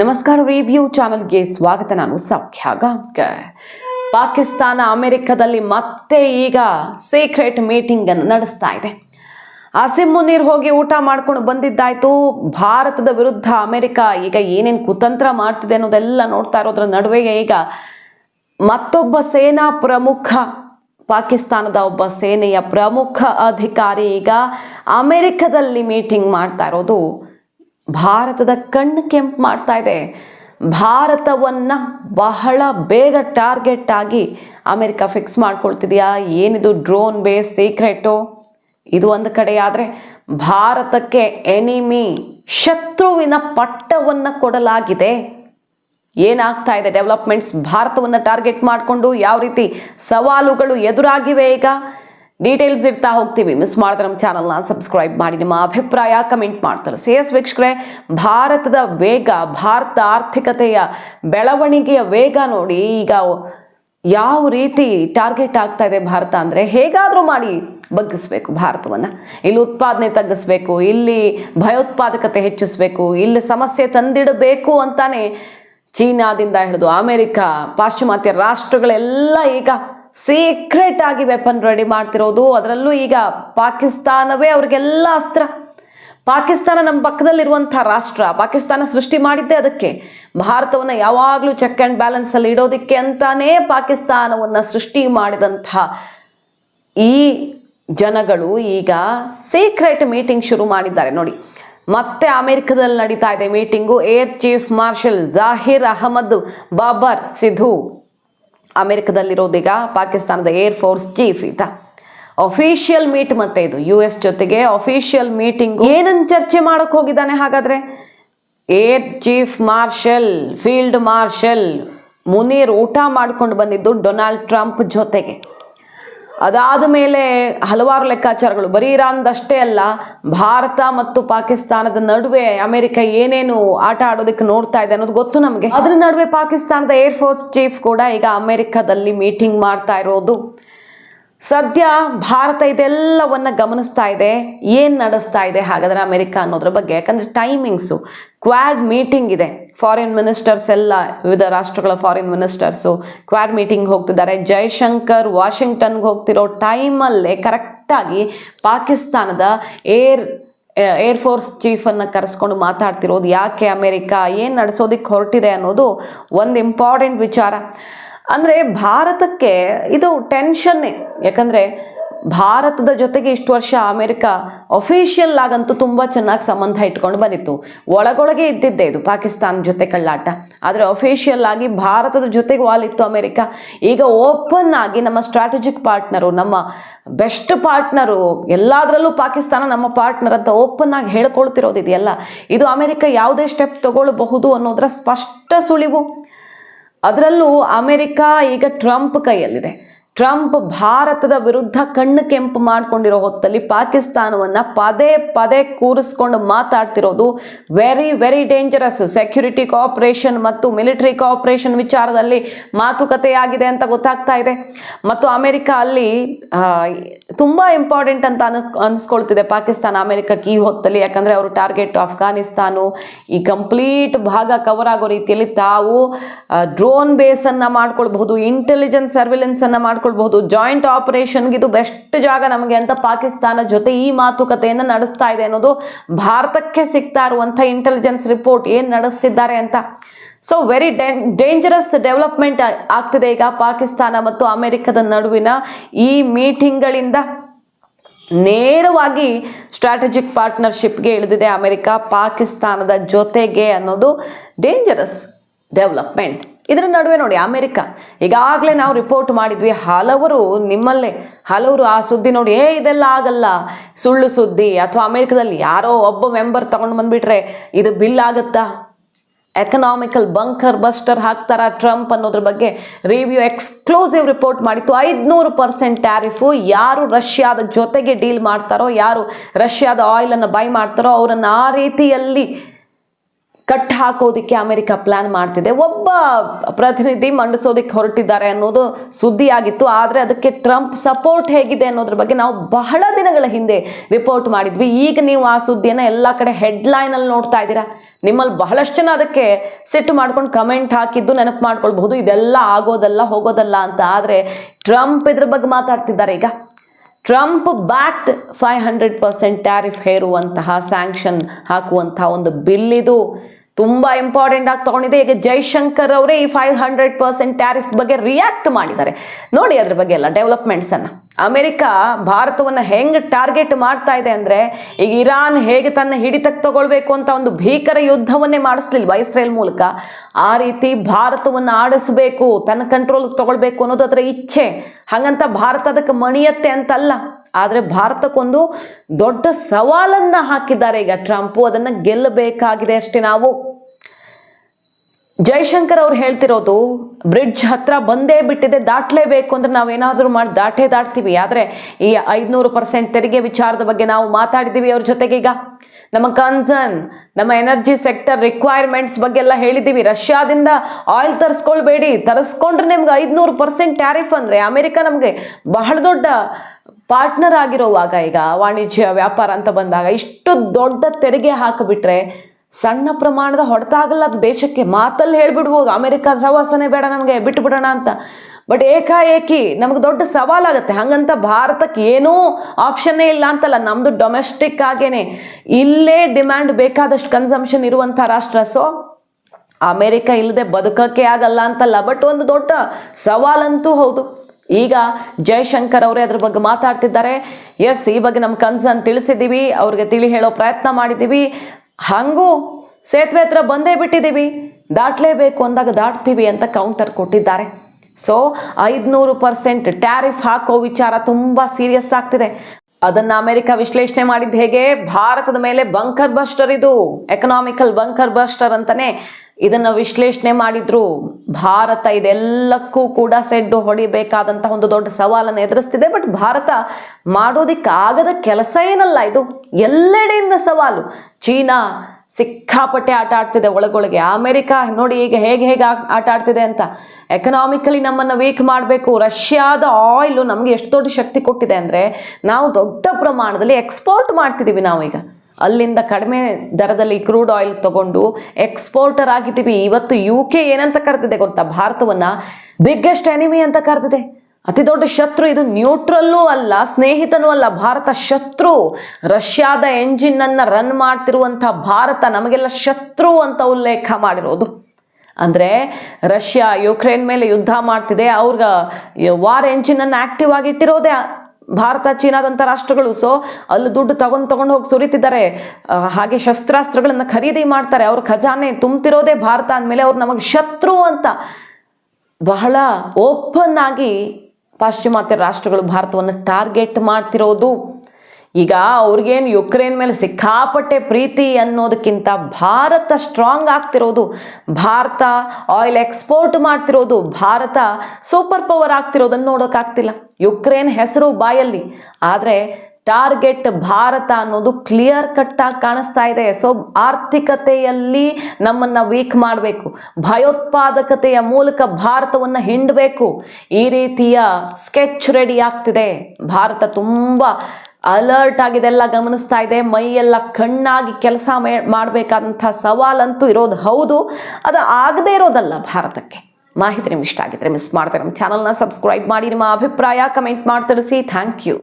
ನಮಸ್ಕಾರ ರಿವ್ಯೂ ಚಾನಲ್ಗೆ ಸ್ವಾಗತ, ನಾನು ಸೌಖ್ಯ ಪಾಕಿಸ್ತಾನ ಅಮೆರಿಕದಲ್ಲಿ ಮತ್ತೆ ಈಗ ಸೀಕ್ರೆಟ್ ಮೀಟಿಂಗ್ ಅನ್ನು ನಡೆಸ್ತಾ ಇದೆ. ಆಸಿಮ್ ಮುನೀರ್ ಹೋಗಿ ಊಟ ಮಾಡ್ಕೊಂಡು ಬಂದಿದ್ದಾಯ್ತು. ಭಾರತದ ವಿರುದ್ಧ ಅಮೆರಿಕ ಈಗ ಏನೇನು ಕುತಂತ್ರ ಮಾಡ್ತಿದೆ ಅನ್ನೋದೆಲ್ಲ ನೋಡ್ತಾ ಇರೋದ್ರ ನಡುವೆ ಈಗ ಮತ್ತೊಬ್ಬ ಸೇನಾ ಪ್ರಮುಖ, ಪಾಕಿಸ್ತಾನದ ಒಬ್ಬ ಸೇನೆಯ ಪ್ರಮುಖ ಅಧಿಕಾರಿ ಈಗ ಅಮೆರಿಕದಲ್ಲಿ ಮೀಟಿಂಗ್ ಮಾಡ್ತಾ ಇರೋದು. ಭಾರತದ ಕಣ್ಣು ಕೆಂಪು ಮಾಡ್ತಾ ಇದೆ. ಭಾರತವನ್ನ ಬಹಳ ಬೇಗ ಟಾರ್ಗೆಟ್ ಆಗಿ ಅಮೆರಿಕ ಫಿಕ್ಸ್ ಮಾಡ್ಕೊಳ್ತಿದೆಯಾ? ಏನಿದು ಡ್ರೋನ್ ಬೇಸ್ ಸೀಕ್ರೆಟು? ಇದು ಒಂದು ಕಡೆ ಆದರೆ ಭಾರತಕ್ಕೆ ಎನಿಮಿ ಶತ್ರುವಿನ ಪಟ್ಟವನ್ನು ಕೊಡಲಾಗಿದೆ. ಏನಾಗ್ತಾ ಇದೆ ಡೆವಲಪ್ಮೆಂಟ್ಸ್? ಭಾರತವನ್ನು ಟಾರ್ಗೆಟ್ ಮಾಡಿಕೊಂಡು ಯಾವ ರೀತಿ ಸವಾಲುಗಳು ಎದುರಾಗಿವೆ ಈಗ? ಡೀಟೇಲ್ಸ್ ಇರ್ತಾ ಹೋಗ್ತೀವಿ. ಮಿಸ್ ಮಾಡಿದ್ರೆ ನಮ್ಮ ಚಾನಲ್ನ ಸಬ್ಸ್ಕ್ರೈಬ್ ಮಾಡಿ ನಿಮ್ಮ ಅಭಿಪ್ರಾಯ ಕಮೆಂಟ್ ಮಾಡ್ತಾರೆ ಸಿ ಎಸ್ ವೀಕ್ಷಕರೇ, ಭಾರತದ ವೇಗ, ಭಾರತ ಆರ್ಥಿಕತೆಯ ಬೆಳವಣಿಗೆಯ ವೇಗ ನೋಡಿ ಈಗ ಯಾವ ರೀತಿ ಟಾರ್ಗೆಟ್ ಆಗ್ತಾ ಇದೆ ಭಾರತ ಅಂದರೆ ಹೇಗಾದರೂ ಮಾಡಿ ಬಗ್ಗಿಸ್ಬೇಕು ಭಾರತವನ್ನು. ಇಲ್ಲಿ ಉತ್ಪಾದನೆ ತಗ್ಗಿಸ್ಬೇಕು, ಇಲ್ಲಿ ಭಯೋತ್ಪಾದಕತೆ ಹೆಚ್ಚಿಸ್ಬೇಕು, ಇಲ್ಲಿ ಸಮಸ್ಯೆ ತಂದಿಡಬೇಕು ಅಂತಾನೆ ಚೀನಾದಿಂದ ಹಿಡಿದು ಅಮೆರಿಕ, ಪಾಶ್ಚಿಮಾತ್ಯ ರಾಷ್ಟ್ರಗಳೆಲ್ಲ ಈಗ ಸೀಕ್ರೆಟ್ ಆಗಿ ವೆಪನ್ ರೆಡಿ ಮಾಡ್ತಿರೋದು. ಅದರಲ್ಲೂ ಈಗ ಪಾಕಿಸ್ತಾನವೇ ಅವ್ರಿಗೆಲ್ಲ ಅಸ್ತ್ರ. ಪಾಕಿಸ್ತಾನ ನಮ್ಮ ಪಕ್ಕದಲ್ಲಿರುವಂಥ ರಾಷ್ಟ್ರ, ಪಾಕಿಸ್ತಾನ ಸೃಷ್ಟಿ ಮಾಡಿದ್ದೇ ಅದಕ್ಕೆ. ಭಾರತವನ್ನು ಯಾವಾಗಲೂ ಚೆಕ್ ಆ್ಯಂಡ್ ಬ್ಯಾಲೆನ್ಸಲ್ಲಿ ಇಡೋದಕ್ಕೆ ಅಂತಾನೇ ಪಾಕಿಸ್ತಾನವನ್ನು ಸೃಷ್ಟಿ ಮಾಡಿದಂಥ ಈ ಜನಗಳು ಈಗ ಸೀಕ್ರೆಟ್ ಮೀಟಿಂಗ್ ಶುರು ಮಾಡಿದ್ದಾರೆ. ನೋಡಿ, ಮತ್ತೆ ಅಮೆರಿಕದಲ್ಲಿ ನಡೀತಾ ಇದೆ meeting. Air chief marshal Zahir Ahmed Babar Sidhu ಅಮೆರಿಕದಲ್ಲಿರೋದೀಗ ಪಾಕಿಸ್ತಾನದ ಏರ್ ಫೋರ್ಸ್ ಚೀಫ್ ಈತ ಅಫಿಷಿಯಲ್ ಮೀಟ್ ಮತ್ತೆ ಇದು ಯು ಎಸ್ ಜೊತೆಗೆ ಅಫಿಷಿಯಲ್ ಮೀಟಿಂಗ್ ಏನನ್ನು ಚರ್ಚೆ ಮಾಡಕ್ ಹೋಗಿದ್ದಾನೆ ಹಾಗಾದ್ರೆ? Air chief marshal, field marshal Munir ಊಟ ಮಾಡ್ಕೊಂಡು ಬಂದಿದ್ದು ಡೊನಾಲ್ಡ್ ಟ್ರಂಪ್ ಜೊತೆಗೆ. ಅದಾದ ಮೇಲೆ ಹಲವಾರು ಲೆಕ್ಕಾಚಾರಗಳು. ಬರೀ ಇರಾನ್ದಷ್ಟೇ ಅಲ್ಲ, ಭಾರತ ಮತ್ತು ಪಾಕಿಸ್ತಾನದ ನಡುವೆ ಅಮೆರಿಕ ಏನೇನು ಆಟ ಆಡೋದಕ್ಕೆ ನೋಡ್ತಾ ಇದೆ ಅನ್ನೋದು ಗೊತ್ತು ನಮಗೆ. ಅದ್ರ ನಡುವೆ ಪಾಕಿಸ್ತಾನದ ಏರ್ ಫೋರ್ಸ್ ಚೀಫ್ ಕೂಡ ಈಗ ಅಮೆರಿಕದಲ್ಲಿ ಮೀಟಿಂಗ್ ಮಾಡ್ತಾ ಇರೋದು. ಸದ್ಯ ಭಾರತ ಇದೆಲ್ಲವನ್ನ ಗಮನಿಸ್ತಾ ಇದೆ, ಏನು ನಡೆಸ್ತಾ ಇದೆ ಹಾಗಾದ್ರೆ ಅಮೆರಿಕ ಅನ್ನೋದ್ರ ಬಗ್ಗೆ. ಯಾಕಂದರೆ ಟೈಮಿಂಗ್ಸು ಕ್ವಾಡ್ ಮೀಟಿಂಗ್ ಇದೆ. ಫಾರಿನ್ ಮಿನಿಸ್ಟರ್ಸ್ ಎಲ್ಲ, ವಿವಿಧ ರಾಷ್ಟ್ರಗಳ ಫಾರಿನ್ ಮಿನಿಸ್ಟರ್ಸು ಕ್ವಾಡ್ ಮೀಟಿಂಗ್ ಹೋಗ್ತಿದ್ದಾರೆ. ಜೈಶಂಕರ್ ವಾಷಿಂಗ್ಟನ್ಗೆ ಹೋಗ್ತಿರೋ ಟೈಮಲ್ಲೇ ಕರೆಕ್ಟಾಗಿ ಪಾಕಿಸ್ತಾನದ ಏರ್ ಏರ್ ಫೋರ್ಸ್ ಚೀಫನ್ನು ಕರೆಸ್ಕೊಂಡು ಮಾತಾಡ್ತಿರೋದು ಯಾಕೆ ಅಮೆರಿಕ, ಏನು ನಡೆಸೋದಕ್ಕೆ ಹೊರಟಿದೆ ಅನ್ನೋದು ಒಂದು ಇಂಪಾರ್ಟೆಂಟ್ ವಿಚಾರ. ಅಂದರೆ ಭಾರತಕ್ಕೆ ಇದು ಟೆನ್ಷನ್ನೇ ಯಾಕಂದರೆ ಭಾರತದ ಜೊತೆಗೆ ಇಷ್ಟು ವರ್ಷ ಅಮೆರಿಕ ಅಫಿಷಿಯಲ್ ಆಗಂತೂ ತುಂಬ ಚೆನ್ನಾಗಿ ಸಂಬಂಧ ಇಟ್ಕೊಂಡು ಬಂದಿತ್ತು. ಒಳಗೊಳಗೆ ಇದ್ದಿದ್ದೆ ಇದು ಪಾಕಿಸ್ತಾನ ಜೊತೆ ಕಳ್ಳಾಟ. ಆದರೆ ಅಫಿಷಿಯಲ್ ಆಗಿ ಭಾರತದ ಜೊತೆಗೆ ವಾಲಿತ್ತು ಅಮೆರಿಕ. ಈಗ ಓಪನ್ ಆಗಿ ನಮ್ಮ ಸ್ಟ್ರಾಟಜಿಕ್ ಪಾರ್ಟ್ನರು ನಮ್ಮ ಬೆಸ್ಟ್ ಪಾರ್ಟ್ನರು ಎಲ್ಲದರಲ್ಲೂ ಪಾಕಿಸ್ತಾನ ನಮ್ಮ ಪಾರ್ಟ್ನರ್ ಅಂತ ಓಪನ್ ಆಗಿ ಹೇಳ್ಕೊಳ್ತಿರೋದು ಇದೆಯಲ್ಲ. ಇದು ಅಮೆರಿಕ ಯಾವುದೇ ಸ್ಟೆಪ್ ತಗೊಳ್ಬಹುದು ಅನ್ನೋದರ ಸ್ಪಷ್ಟ ಸುಳಿವು. ಅದರಲ್ಲೂ ಅಮೆರಿಕ ಈಗ ಟ್ರಂಪ್ ಕೈಯಲ್ಲಿದೆ. ಟ್ರಂಪ್ ಭಾರತದ ವಿರುದ್ಧ ಕಣ್ಣು ಕೆಂಪು ಮಾಡ್ಕೊಂಡಿರೋ ಹೊತ್ತಲ್ಲಿ ಪಾಕಿಸ್ತಾನವನ್ನು ಪದೇ ಪದೇ ಕೂರಿಸ್ಕೊಂಡು ಮಾತಾಡ್ತಿರೋದು very very dangerous security cooperation ಮತ್ತು ಮಿಲಿಟರಿ ಕೋಆಪರೇಷನ್ ವಿಚಾರದಲ್ಲಿ ಮಾತುಕತೆಯಾಗಿದೆ ಅಂತ ಗೊತ್ತಾಗ್ತಾ ಇದೆ. ಮತ್ತು ಅಮೆರಿಕ ಅಲ್ಲಿ ತುಂಬ ಇಂಪಾರ್ಟೆಂಟ್ ಅಂತ ಅನ್, ಅನ್ಸ್ಕೊಳ್ತಿದೆ ಪಾಕಿಸ್ತಾನ ಅಮೆರಿಕಕ್ಕೆ ಈ ಹೊತ್ತಲ್ಲಿ. ಯಾಕಂದರೆ ಅವರು ಟಾರ್ಗೆಟ್ ಅಫ್ಘಾನಿಸ್ತಾನು ಈ ಕಂಪ್ಲೀಟ್ ಭಾಗ ಕವರ್ ಆಗೋ ರೀತಿಯಲ್ಲಿ ತಾವು ಡ್ರೋನ್ ಬೇಸನ್ನು ಮಾಡ್ಕೊಳ್ಬಹುದು ಇಂಟೆಲಿಜೆನ್ಸ್ ಸರ್ವಿಲೆನ್ಸನ್ನು ಅನ್ನ ಮಾಡ್ಕೊಳ್ಬಹುದು. ಜಾಯಿಂಟ್ ಆಪರೇಷನ್ಗೆ ಇದು ಬೆಸ್ಟ್ ಜಾಗ ನಮಗೆ ಅಂತ ಪಾಕಿಸ್ತಾನ ಜೊತೆ ಈ ಮಾತುಕತೆಯನ್ನು ನಡೆಸ್ತಾ ಇದೆ ಅನ್ನೋದು ಭಾರತಕ್ಕೆ ಸಿಗ್ತಾ ಇರುವಂಥ ಇಂಟೆಲಿಜೆನ್ಸ್ ರಿಪೋರ್ಟ್ ಏನು ನಡೆಸ್ತಿದ್ದಾರೆ ಅಂತ. ಸೊ ವೆರಿ ಡೇಂಜರಸ್ ಡೆವಲಪ್ಮೆಂಟ್ ಆಗ್ತಿದೆ ಈಗ ಪಾಕಿಸ್ತಾನ ಮತ್ತು ಅಮೆರಿಕದ ನಡುವಿನ ಈ ಮೀಟಿಂಗ್ಗಳಿಂದ ನೇರವಾಗಿ ಸ್ಟ್ರಾಟಜಿಕ್ ಪಾರ್ಟ್ನರ್ಶಿಪ್ಗೆ ಇಳಿದಿದೆ ಅಮೆರಿಕ ಪಾಕಿಸ್ತಾನದ ಜೊತೆಗೆ ಅನ್ನೋದು ಡೇಂಜರಸ್ ಡೆವಲಪ್ಮೆಂಟ್ ಇದರ ನಡುವೆ ನೋಡಿ ಅಮೆರಿಕ. ಈಗಾಗಲೇ ನಾವು ರಿಪೋರ್ಟ್ ಮಾಡಿದ್ವಿ, ಹಲವರು ನಿಮ್ಮಲ್ಲೇ, ಹಲವರು ಆ ಸುದ್ದಿ ನೋಡಿ, ಏ, ಇದೆಲ್ಲ ಆಗಲ್ಲ. ಸುಳ್ಳು ಸುದ್ದಿ. ಅಥವಾ ಅಮೆರಿಕದಲ್ಲಿ ಯಾರೋ ಒಬ್ಬ ಮೆಂಬರ್ ತಗೊಂಡು ಬಂದ್ಬಿಟ್ರೆ, ಇದು ಬಿಲ್ ಆಗುತ್ತಾ? ಎಕನಾಮಿಕಲ್ ಬಂಕರ್ ಬಸ್ಟರ್ ಹಾಕ್ತಾರ ಟ್ರಂಪ್ ಅನ್ನೋದ್ರ ಬಗ್ಗೆ ರಿವ್ಯೂ ಎಕ್ಸ್ಕ್ಲೂಸಿವ್ ರಿಪೋರ್ಟ್ ಮಾಡಿತ್ತು. ಐದುನೂರು ಪರ್ಸೆಂಟ್ ಟ್ಯಾರಿಫು ಯಾರು ರಷ್ಯಾದ ಜೊತೆಗೆ ಡೀಲ್ ಮಾಡ್ತಾರೋ, ಯಾರು ರಷ್ಯಾದ ಆಯಿಲನ್ನು ಬೈ ಮಾಡ್ತಾರೋ, ಅವರನ್ನು ಆ ರೀತಿಯಲ್ಲಿ ಕಟ್ ಹಾಕೋದಿಕ್ಕೆ ಅಮೆರಿಕ ಪ್ಲಾನ್ ಮಾಡ್ತಿದೆ. ಒಬ್ಬ ಪ್ರತಿನಿಧಿ ಮಂಡಿಸೋದಕ್ಕೆ ಹೊರಟಿದ್ದಾರೆ ಅನ್ನೋದು ಸುದ್ದಿಯಾಗಿತ್ತು. ಆದರೆ ಅದಕ್ಕೆ ಟ್ರಂಪ್ ಸಪೋರ್ಟ್ ಹೇಗಿದೆ ಅನ್ನೋದ್ರ ಬಗ್ಗೆ ನಾವು ಬಹಳ ದಿನಗಳ ಹಿಂದೆ ರಿಪೋರ್ಟ್ ಮಾಡಿದ್ವಿ. ಈಗ ನೀವು ಆ ಸುದ್ದಿಯನ್ನು ಎಲ್ಲ ಕಡೆ ಹೆಡ್ಲೈನಲ್ಲಿ ನೋಡ್ತಾ ಇದ್ದೀರಾ? ನಿಮ್ಮಲ್ಲಿ ಬಹಳಷ್ಟು ಜನ ಅದಕ್ಕೆ ಸಿಟ್ಟು ಮಾಡ್ಕೊಂಡು ಕಮೆಂಟ್ ಹಾಕಿದ್ದು ನೆನಪು ಮಾಡ್ಕೊಳ್ಬಹುದು. ಇದೆಲ್ಲ ಆಗೋದಲ್ಲ, ಹೋಗೋದಲ್ಲ ಅಂತ. ಆದರೆ ಟ್ರಂಪ್ ಇದ್ರ ಬಗ್ಗೆ ಮಾತಾಡ್ತಿದ್ದಾರೆ ಈಗ. Trump backed five hundred percent tariff ಹೇರುವಂತಹ sanction ಹಾಕುವಂತಹ ಒಂದು ಬಿಲ್ ಇದು. ತುಂಬ ಇಂಪಾರ್ಟೆಂಟ್ ಆಗಿ ತಗೊಂಡಿದೆ. ಈಗ ಜೈಶಂಕರ್ ಅವರೇ ಈ ಫೈವ್ ಹಂಡ್ರೆಡ್ ಪರ್ಸೆಂಟ್ ಟ್ಯಾರಿಫ್ ಬಗ್ಗೆ ರಿಯಾಕ್ಟ್ ಮಾಡಿದ್ದಾರೆ. ನೋಡಿ ಅದ್ರ ಬಗ್ಗೆ ಎಲ್ಲ ಡೆವಲಪ್ಮೆಂಟ್ಸನ್ನು ಅಮೆರಿಕ ಭಾರತವನ್ನು ಹೆಂಗೆ ಟಾರ್ಗೆಟ್ ಮಾಡ್ತಾ ಇದೆ ಅಂದರೆ, ಈಗ ಇರಾನ್ ಹೇಗೆ ತನ್ನ ಹಿಡಿತಕ್ಕೆ ತಗೊಳ್ಬೇಕು ಅಂತ ಒಂದು ಭೀಕರ ಯುದ್ಧವನ್ನೇ ಮಾಡಿಸ್ಲಿಲ್ವಾ ಇಸ್ರೇಲ್ ಮೂಲಕ? ಆ ರೀತಿ ಭಾರತವನ್ನು ಆಡಿಸ್ಬೇಕು, ತನ್ನ ಕಂಟ್ರೋಲ್ ತಗೊಳ್ಬೇಕು ಅನ್ನೋದು ಅದರ ಇಚ್ಛೆ. ಹಾಗಂತ ಭಾರತ ಅದಕ್ಕೆ ಮಣಿಯತ್ತೆ ಅಂತಲ್ಲ. ಆದರೆ ಭಾರತಕ್ಕೊಂದು ದೊಡ್ಡ ಸವಾಲನ್ನು ಹಾಕಿದ್ದಾರೆ ಈಗ ಟ್ರಂಪು. ಅದನ್ನು ಗೆಲ್ಲಬೇಕಾಗಿದೆ ಅಷ್ಟೇ ನಾವು. ಜೈಶಂಕರ್ ಅವ್ರು ಹೇಳ್ತಿರೋದು, ಬ್ರಿಡ್ಜ್ ಹತ್ರ ಬಂದೇ ಬಿಟ್ಟಿದೆ, ದಾಟಲೇಬೇಕು ಅಂದ್ರೆ ನಾವೇನಾದರೂ ಮಾಡಿ ದಾಟೇ ದಾಟ್ತೀವಿ. ಆದರೆ ಈ ಐದುನೂರು ಪರ್ಸೆಂಟ್ ತೆರಿಗೆ ವಿಚಾರದ ಬಗ್ಗೆ ನಾವು ಮಾತಾಡಿದ್ದೀವಿ ಅವ್ರ ಜೊತೆಗೆ ಈಗ. ನಮ್ಮ ಕನ್ಸರ್ನ್, ನಮ್ಮ ಎನರ್ಜಿ ಸೆಕ್ಟರ್ ರಿಕ್ವೈರ್ಮೆಂಟ್ಸ್ ಬಗ್ಗೆ ಎಲ್ಲ ಹೇಳಿದ್ದೀವಿ. ರಷ್ಯಾದಿಂದ ಆಯಿಲ್ ತರಿಸ್ಕೊಳ್ಬೇಡಿ. ತರಿಸ್ಕೊಂಡ್ರೆ ನಿಮ್ಗೆ ಐದುನೂರು ಪರ್ಸೆಂಟ್ ಟ್ಯಾರಿಫ್ ಅಂದರೆ ಅಮೆರಿಕ ನಮಗೆ ಬಹಳ ದೊಡ್ಡ ಪಾರ್ಟ್ನರ್ ಆಗಿರೋವಾಗ ಈಗ ವಾಣಿಜ್ಯ, ವ್ಯಾಪಾರ ಅಂತ ಬಂದಾಗ ಇಷ್ಟು ದೊಡ್ಡ ತೆರಿಗೆ ಹಾಕಿಬಿಟ್ರೆ ಸಣ್ಣ ಪ್ರಮಾಣದ ಹೊಡೆತ ಆಗಲ್ಲ ಅದು ದೇಶಕ್ಕೆ. ಮಾತಲ್ಲಿ ಹೇಳ್ಬಿಡ್ಬೋದು, ಅಮೆರಿಕ ಸವಾಸನೆ ಬೇಡ ನಮಗೆ ಬಿಟ್ಟು ಬಿಡೋಣ ಅಂತ. ಬಟ್ ಏಕಾಏಕಿ ನಮಗೆ ದೊಡ್ಡ ಸವಾಲಾಗುತ್ತೆ. ಹಂಗಂತ ಭಾರತಕ್ಕೆ ಏನೂ ಆಪ್ಷನ್ನೇ ಇಲ್ಲ ಅಂತಲ್ಲ. ನಮ್ಮದು ಡೊಮೆಸ್ಟಿಕ್ ಆಗೇನೆ. ಇಲ್ಲೇ ಡಿಮ್ಯಾಂಡ್ ಬೇಕಾದಷ್ಟು ಕನ್ಸಂಪ್ಷನ್ ಇರುವಂಥ ರಾಷ್ಟ್ರ. ಸೊ ಅಮೇರಿಕ ಇಲ್ಲದೆ ಬದುಕೋಕ್ಕೆ ಆಗಲ್ಲ ಅಂತಲ್ಲ. ಬಟ್ ಒಂದು ದೊಡ್ಡ ಸವಾಲಂತೂ ಹೌದು. ಈಗ ಜಯಶಂಕರ್ ಅವರೇ ಅದ್ರ ಬಗ್ಗೆ ಮಾತಾಡ್ತಿದ್ದಾರೆ. ಎಸ್, ಈ ಬಗ್ಗೆ ನಮ್ಮ ಕನ್ಸನ್ ತಿಳಿಸಿದ್ದೀವಿ. ಅವ್ರಿಗೆ ತಿಳಿ ಹೇಳೋ ಪ್ರಯತ್ನ ಮಾಡಿದ್ದೀವಿ. ಹಾಗೂ ಸೇತುವೆ ಹತ್ರ ಬಂದೇ ಬಿಟ್ಟಿದ್ದೀವಿ. ದಾಟಲೇಬೇಕು ಅಂದಾಗ ದಾಟ್ತೀವಿ ಅಂತ ಕೌಂಟರ್ ಕೊಟ್ಟಿದ್ದಾರೆ. ಸೊ ಐದುನೂರು ಪರ್ಸೆಂಟ್ ಟ್ಯಾರಿಫ್ ಹಾಕೋ ವಿಚಾರ ತುಂಬ ಸೀರಿಯಸ್ ಆಗ್ತಿದೆ. ಅದನ್ನ ಅಮೆರಿಕ ವಿಶ್ಲೇಷಣೆ ಮಾಡಿದ್ದು ಹೇಗೆ? ಭಾರತದ ಮೇಲೆ ಬಂಕರ್ ಬಸ್ಟರ್ ಇದು. ಎಕನಾಮಿಕಲ್ ಬಂಕರ್ ಬಸ್ಟರ್ ಅಂತಾನೆ ಇದನ್ನ ವಿಶ್ಲೇಷಣೆ ಮಾಡಿದ್ರು. ಭಾರತ ಇದೆಲ್ಲಕ್ಕೂ ಕೂಡ ಸೆಡ್ಡು ಹೊಡಿಬೇಕಾದಂತಹ ಒಂದು ದೊಡ್ಡ ಸವಾಲನ್ನು ಎದುರಿಸ್ತಿದೆ. ಬಟ್ ಭಾರತ ಮಾಡೋದಿಕ್ಕಾಗದ ಕೆಲಸ ಏನಲ್ಲ ಇದು. ಎಲ್ಲೆಡೆಯಿಂದ ಸವಾಲು? ಚೀನಾ ಸಿಕ್ಕಾಪಟ್ಟೆ ಆಟ ಆಡ್ತಿದೆ ಒಳಗೊಳಗೆ. ಅಮೆರಿಕ ನೋಡಿ ಈಗ ಹೇಗೆ ಹೇಗೆ ಆಟ ಆಡ್ತಿದೆ ಅಂತ. ಎಕನಾಮಿಕಲಿ ನಮ್ಮನ್ನು ವೀಕ್ ಮಾಡಬೇಕು. ರಷ್ಯಾದ ಆಯಿಲು ನಮಗೆ ಎಷ್ಟು ದೊಡ್ಡ ಶಕ್ತಿ ಕೊಟ್ಟಿದೆ ಅಂದರೆ ನಾವು ದೊಡ್ಡ ಪ್ರಮಾಣದಲ್ಲಿ ಎಕ್ಸ್ಪೋರ್ಟ್ ಮಾಡ್ತಿದ್ದೀವಿ ನಾವು ಈಗ. ಅಲ್ಲಿಂದ ಕಡಿಮೆ ದರದಲ್ಲಿ ಕ್ರೂಡ್ ಆಯಿಲ್ ತಗೊಂಡು ಎಕ್ಸ್ಪೋರ್ಟರ್ ಆಗಿದ್ದೀವಿ. ಇವತ್ತು ಯು ಕೆ ಏನಂತ ಕರೆದಿದೆ ಗೊತ್ತಾ? ಭಾರತವನ್ನು ಬಿಗ್ಗೆಸ್ಟ್ ಎನಿಮಿ ಅಂತ ಕರೆದಿದೆ. ಅತಿ ದೊಡ್ಡ ಶತ್ರು ಇದು ನ್ಯೂಟ್ರಲ್ಲೂ ಅಲ್ಲ, ಸ್ನೇಹಿತನೂ ಅಲ್ಲ, ಭಾರತ ಶತ್ರು. ರಷ್ಯಾದ ಎಂಜಿನ್ ಅನ್ನ ರನ್ ಮಾಡ್ತಿರುವಂಥ ಭಾರತ ನಮಗೆಲ್ಲ ಶತ್ರು ಅಂತ ಉಲ್ಲೇಖ ಮಾಡಿರೋದು. ಅಂದರೆ ರಷ್ಯಾ ಯುಕ್ರೇನ್ ಮೇಲೆ ಯುದ್ಧ ಮಾಡ್ತಿದೆ ಅವ್ರ ವಾರ್ ಎಂಜಿನನ್ನು ಆಕ್ಟಿವ್ ಆಗಿ ಇಟ್ಟಿರೋದೇ ಭಾರತ, ಚೀನಾದಂಥ ರಾಷ್ಟ್ರಗಳು. ಸೊ ಅಲ್ಲಿ ದುಡ್ಡು ತಗೊಂಡು ತಗೊಂಡು ಹೋಗಿ ಸುರಿತಿದ್ದಾರೆ. ಹಾಗೆ ಶಸ್ತ್ರಾಸ್ತ್ರಗಳನ್ನು ಖರೀದಿ ಮಾಡ್ತಾರೆ. ಅವ್ರ ಖಜಾನೆ ತುಂಬ್ತಿರೋದೇ ಭಾರತ ಅಂದಮೇಲೆ ಅವ್ರು ನಮಗೆ ಶತ್ರು ಅಂತ ಬಹಳ ಓಪನ್ ಆಗಿ ಪಾಶ್ಚಿಮಾತ್ಯ ರಾಷ್ಟ್ರಗಳು ಭಾರತವನ್ನು ಟಾರ್ಗೆಟ್ ಮಾಡ್ತಿರೋದು. ಈಗ ಅವ್ರಿಗೇನು ಯುಕ್ರೇನ್ ಮೇಲೆ ಸಿಕ್ಕಾಪಟ್ಟೆ ಪ್ರೀತಿ ಅನ್ನೋದಕ್ಕಿಂತ ಭಾರತ ಸ್ಟ್ರಾಂಗ್ ಆಗ್ತಿರೋದು. ಭಾರತ ಆಯಿಲ್ ಎಕ್ಸ್ಪೋರ್ಟ್ ಮಾಡ್ತಿರೋದು. ಭಾರತ ಸೂಪರ್ ಪವರ್ ಆಗ್ತಿರೋದನ್ನು ನೋಡೋಕ್ಕಾಗ್ತಿಲ್ಲ ಯುಕ್ರೇನ್ ಹೆಸರು ಬಾಯಲ್ಲಿ. ಆದರೆ ಟಾರ್ಗೆಟ್ ಭಾರತ ಅನ್ನೋದು ಕ್ಲಿಯರ್ ಕಟ್ ಆಗಿ ಕಾಣಿಸ್ತಾ ಇದೆ. ಸೊ ಆರ್ಥಿಕತೆಯಲ್ಲಿ ನಮ್ಮನ್ನ ವೀಕ್ ಮಾಡಬೇಕು. ಭಯೋತ್ಪಾದಕತೆಯ ಮೂಲಕ ಭಾರತವನ್ನು ಹಿಂಡಬೇಕು. ಈ ರೀತಿಯ ಸ್ಕೆಚ್ ರೆಡಿ ಆಗ್ತಿದೆ. ಭಾರತ ತುಂಬ ಅಲರ್ಟ್ ಆಗಿದೆಲ್ಲ ಗಮನಿಸ್ತಾ ಇದೆ. ಮೈಯೆಲ್ಲ ಕಣ್ಣಾಗಿ ಕೆಲಸ ಮಾಡಬೇಕಾದಂಥ ಸವಾಲಂತೂ ಇರೋದು ಹೌದು. ಅದು ಆಗದೇ ಇರೋದಲ್ಲ ಭಾರತಕ್ಕೆ. ಮಾಹಿತಿ ನಿಮ್ಗೆ ಇಷ್ಟ ಆಗಿದ್ರೆ ಮಿಸ್ ಮಾಡ್ತಾರೆ ನಮ್ಮ ಚಾನಲ್ನ ಸಬ್ಸ್ಕ್ರೈಬ್ ಮಾಡಿ. ನಿಮ್ಮ ಅಭಿಪ್ರಾಯ ಕಮೆಂಟ್ ಮಾಡಿ ತಿಳಿಸಿ. Thank you